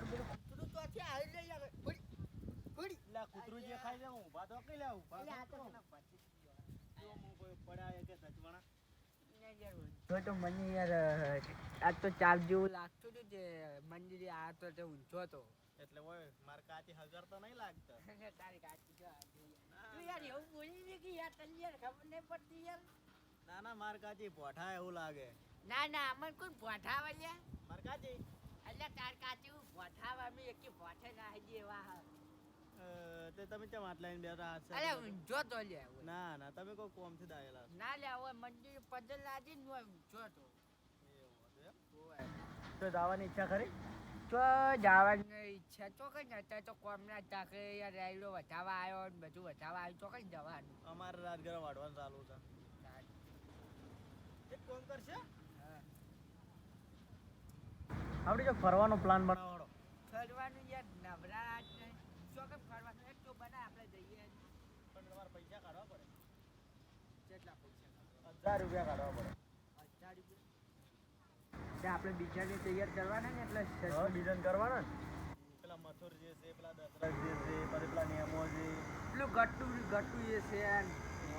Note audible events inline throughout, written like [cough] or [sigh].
કૂતરું તો આવી કૂતરું જે ખાઈ હું ભાતો કઈ લાવું હું કોઈ તો મને યાર આજ તો ચાર જેવું લાગતું હતું જે મંદિર આ તો ઊંચો હતો એટલે ઓય હજાર તો નહીં લાગતો. [laughs] તારી યાર એવું ખબર નહીં પડતી યાર. ના ના માર કાચી ભોઠા એવું લાગે. ના ના અમને કોઈ ભોઠા વાળ્યા? માર કાચી. એટલે તાર કાચી હું એકી ભોઠે ના હજી હા. તે તમે કેમ આટલા લઈને બેઠા હાથ અરે સાથે? તો લે ના ના તમે કોઈ કોમથી દાયેલા છો. ના લે હવે મંદિર પદલ લાજી ને હોય તો જવાની ઈચ્છા ખરી તો જવાની ઈચ્છા તો કઈ નતા તો કોમના ચાકરે યાર રાયડો વધાવા આવ્યો ને બધું વધાવા આવ્યું તો કઈ જવાનું અમારે રાજગર વાઢવાનું ચાલુ છે એક કોમ કરશે. આપણે જો ફરવાનો પ્લાન બનાવવાનો. ફરવાનું યાર નવરા જ નહીં કે ફરવાનું. એક તો બના આપણે જઈએ. પણ તમારે પૈસા કાઢવા પડે. કેટલા પૈસા હજાર રૂપિયા કાઢવા પડે. હજાર રૂપિયા. આપણે બીજાને તૈયાર કરવાના ને એટલે ડિઝાઇન કરવાના ને? પેલા મથુર જે છે પેલા દશરથ જે છે પછી પેલા નિયમો છે પેલું ગટ્ટુ ગટ્ટુ જે છે ને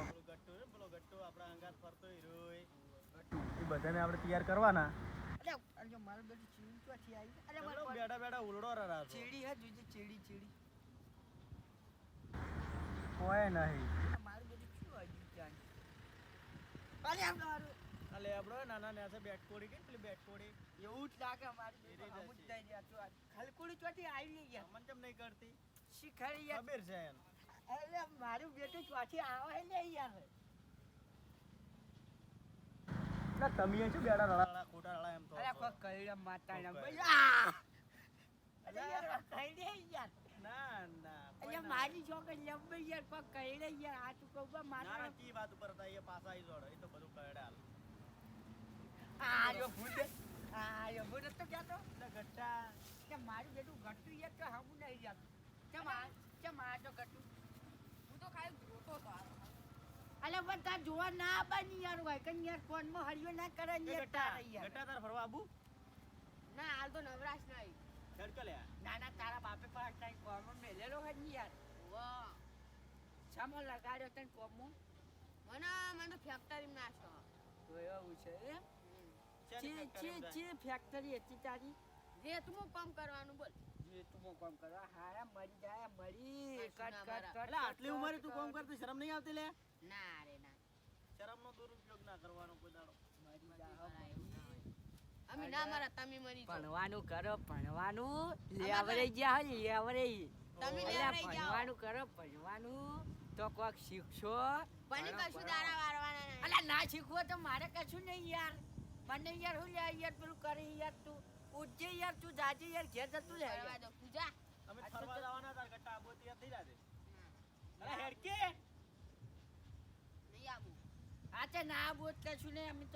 પેલું ગટ્ટુ પેલો ગટ્ટુ આપણા અંગાત ફરતો હીરોય એ બધાને આપણે તૈયાર કરવાના. અરે મારું ચીડી ક્યાંથી આવી અરે મારો બેડા બેઠા ઉલડો રહ્યા ચીડી હે જોજે ચીડી ચીડી. કોઈ નહીં. મારું બધું શું આવી ત્યાં અરે આમ મારું અલે આપણો નાના ન્યાસે બેટ કોડી કે પેલી બેટ કોડી એવું જ લાગે અમારી અમુક છે. થઈ ગયા છો ખલકુડી ચોથી આવી ગયા. મને તેમ નહીં કરતી? શીખાડી યાર ખબર છે અરે મારું બેટું ચોથી આવે ને યાર ના તમે શું બેડા રળા ખોટા રડા એમ તો. અરે કોઈ કઈડા માતા ના ભૈયા અરે યાર કઈ દે યાર. ના ના અરે મારી છોકરી લંબે યાર કોઈ કઈડે યાર. આ તું કહું ના માતા ના કી વાત ઉપર હતા? એ પાસા આવી જોડે. એ તો બધું કહેડે હાલ. આ યો ભૂત આ યો ભૂત તો? કહેતો એટલે ગટ્ટા કે મારું બેટું ગટ્ટું યાર તો હમું નહીં યાર કે આ કે આ તો ઘટતું હું તો ખાલી જોતો હતો આ. તાર જોવા ના બની યાર હોય કે યાર ફોનમાં હરિયો ના કરે ને યાર તારે યાર. ગટા તાર ફરવા આબુ? ના હાલ તો નવરાશ નહીં છડકે લે ના ના તારા બાપે પણ આટલા કોમમાં મેલેલો હે ને યાર. વાહ. સામો લગાડ્યો તને કોમમાં? મને મને ફેક્ટરી ફેક્ટરી નાશો તો એવું છે એમ? ચે ચે ચી માં ફેક્ટરી હતી તારી? રેતનું કામ કરવાનું બોલ. જે તું મો કામ કરવા? હારા મરી જાય મરી. કટ કટ કટ એટલે આટલી ઉંમરે તું કામ કરતો શરમ નહીં આવતી લે? ના રે ના શરમ નો દુરુપયોગ ના કરવાનો કોઈ દાડો. મરી મરા જાય એવું ના હોય. અમે ના મારા તમે મરી ભણવાનું કરો ભણવાનું. લેવરે ગયા હોય લેવરે તમે. ભણવાનું કરો ભણવાનું. તો કોક શીખશો. પણ કશું દાડા વારવાના નહીં. અલા ના શીખવો તો મારે કશું નહીં યાર. મને યાર હું લે યાર પેલું કરી યાર તું. ઉજ્જે યાર તું જાજે યાર ઘેર જતું લે પૂજા. અમે ફરવા જવાના હતા ગટ્ટા આબુ તૈયાર થઈ જાજે અરે હેડકે. નહીં આવું આ તે ના